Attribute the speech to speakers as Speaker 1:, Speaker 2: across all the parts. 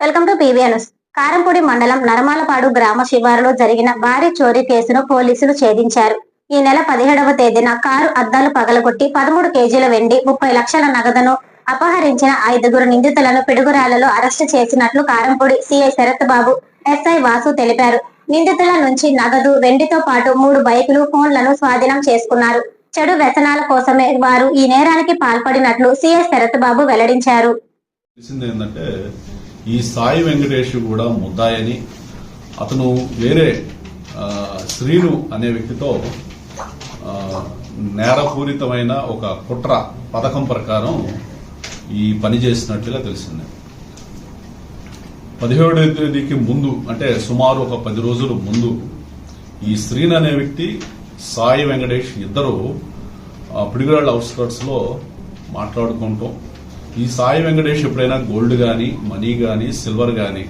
Speaker 1: Welcome to PVNS Karampudi మండలం నరమాలపాడు గ్రామ శివారులో జరిగిన భారీ చోరీ కేసును పోలీసులు ఛేదించారు. ఈ నెల పదిహేడవ తేదీన కారు అద్దాలు పగలగొట్టి పదమూడు కేజీల వెండి ముప్పై లక్షల నగదును అపహరించిన ఐదుగురు నిందితులను పిడుగురాలలో అరెస్టు చేసినట్లు కారంపూడి సిఐ శరత్ బాబు ఎస్ఐ వాసు తెలిపారు. నిందితుల నుంచి నగదు వెండితో పాటు మూడు బైకులు ఫోన్లను స్వాధీనం చేసుకున్నారు. చెడు వ్యసనాల కోసమే వారు ఈ నేరానికి పాల్పడినట్లు సిఐ శరత్ బాబు వెల్లడించారు.
Speaker 2: ఈ సాయి వెంకటేష్ కూడా ముద్దాయని అతను వేరే శ్రీను అనే వ్యక్తితో నేరపూరితమైన ఒక కుట్ర పథకం ప్రకారం ఈ పని చేసినట్లుగా తెలిసింది. పదిహేడవ తేదీకి ముందు అంటే సుమారు ఒక పది రోజుల ముందు ఈ శ్రీన్ అనే వ్యక్తి సాయి వెంకటేష్ ఇద్దరు పిడిగిరాళ్ళ పిడిగురాళ్ళ అవుట్స్కర్ట్స్లో మాట్లాడుకుంటాం ఈ సాయి వెంకటేష్ ఎప్పుడైనా గోల్డ్ కానీ మనీ కానీ సిల్వర్ కానీ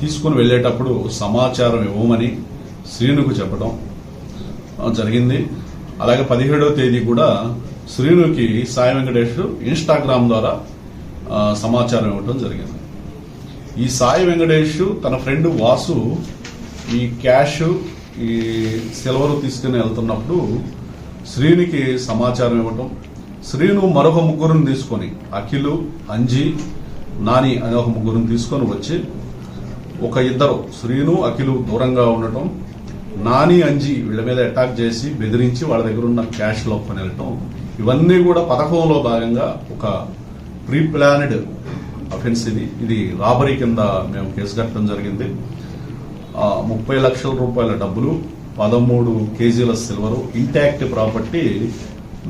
Speaker 2: తీసుకుని వెళ్ళేటప్పుడు సమాచారం ఇవ్వమని శ్రీనుకు చెప్పడం జరిగింది. అలాగే పదిహేడవ తేదీ కూడా శ్రీనుకి సాయి వెంకటేష్ ఇన్స్టాగ్రామ్ ద్వారా సమాచారం ఇవ్వడం జరిగింది. ఈ సాయి వెంకటేష్ తన ఫ్రెండ్ వాసు ఈ క్యాష్ ఈ సిల్వర్ తీసుకుని వెళ్తున్నప్పుడు శ్రీనికి సమాచారం ఇవ్వటం శ్రీను మరొక ముగ్గురుని తీసుకొని అఖిలు అంజి నాని అనే ఒక ముగ్గురుని తీసుకొని వచ్చి ఒక ఇద్దరు శ్రీను అఖిలు దూరంగా ఉండటం నాని అంజి వీళ్ళ మీద అటాక్ చేసి బెదిరించి వాళ్ళ దగ్గర ఉన్న క్యాష్ లోపని వెళ్ళటం ఇవన్నీ కూడా పథకంలో భాగంగా ఒక ప్రీ ప్లానెడ్ అఫెన్స్ ఇది. ఇది రాబరీ కింద మేము కేసు కట్టడం జరిగింది. ముప్పై లక్షల రూపాయల డబ్బులు పదమూడు కేజీల సిల్వరు ఇంటాక్ట్ ప్రాపర్టీ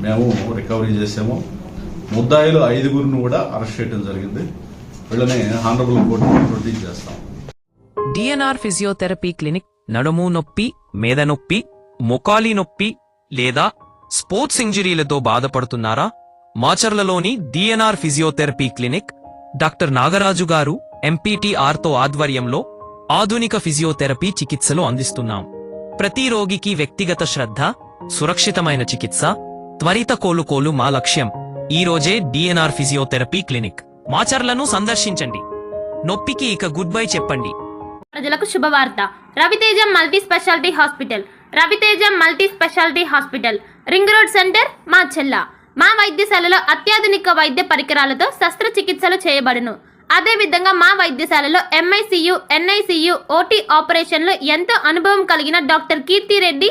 Speaker 2: మేము రికవరీ చేసాము. ముద్దాయిలు ఐదుగురిని కూడా అరెస్ట్ చేయడం జరిగింది. వీళ్ళని హానరబుల్ కోర్టు ప్రొడ్యూస్ చేస్తాం.
Speaker 3: డిఎన్ఆర్ ఫిజియోథెరపీ క్లినిక్ నడుము నొప్పి మేద నొప్పి మొకాలి నొప్పి లేదా స్పోర్ట్స్ ఇంజరీలతో బాధపడుతున్నారా? మాచర్లలోని DNR physiotherapy clinic doctor Nagaraju garu ఎంపీటీఆర్తో ఆధ్వర్యంలో ఆధునిక ఫిజియోథెరపీ చికిత్సలు అందిస్తున్నాం. ప్రతి రోగికి వ్యక్తిగత శ్రద్ధ సురక్షితమైన చికిత్స త్వరిత కోలుకోలు మా లక్ష్యం. ఈరోజే డిఎన్ఆర్ ఫిజియోథెరపీ క్లినిక్ మాచర్లను సందర్శించండి. నొప్పికి ఇక గుడ్ బై చెప్పండి.
Speaker 4: ప్రజలకు శుభవార్త. Raviteja multi speciality hospital. Raviteja multi speciality hospital. Ring road centre మా చెల్ల. మా వైద్యశాలలో అత్యాధునిక వైద్య పరికరాలతో శస్త్రచికిత్సలు చేయబడును. అదేవిధంగా మా వైద్యశాలలో ఎంఐసియు ఎన్ఐసియు ఓటీ ఆపరేషన్లు ఎంతో అనుభవం కలిగిన doctor Keerthi Reddy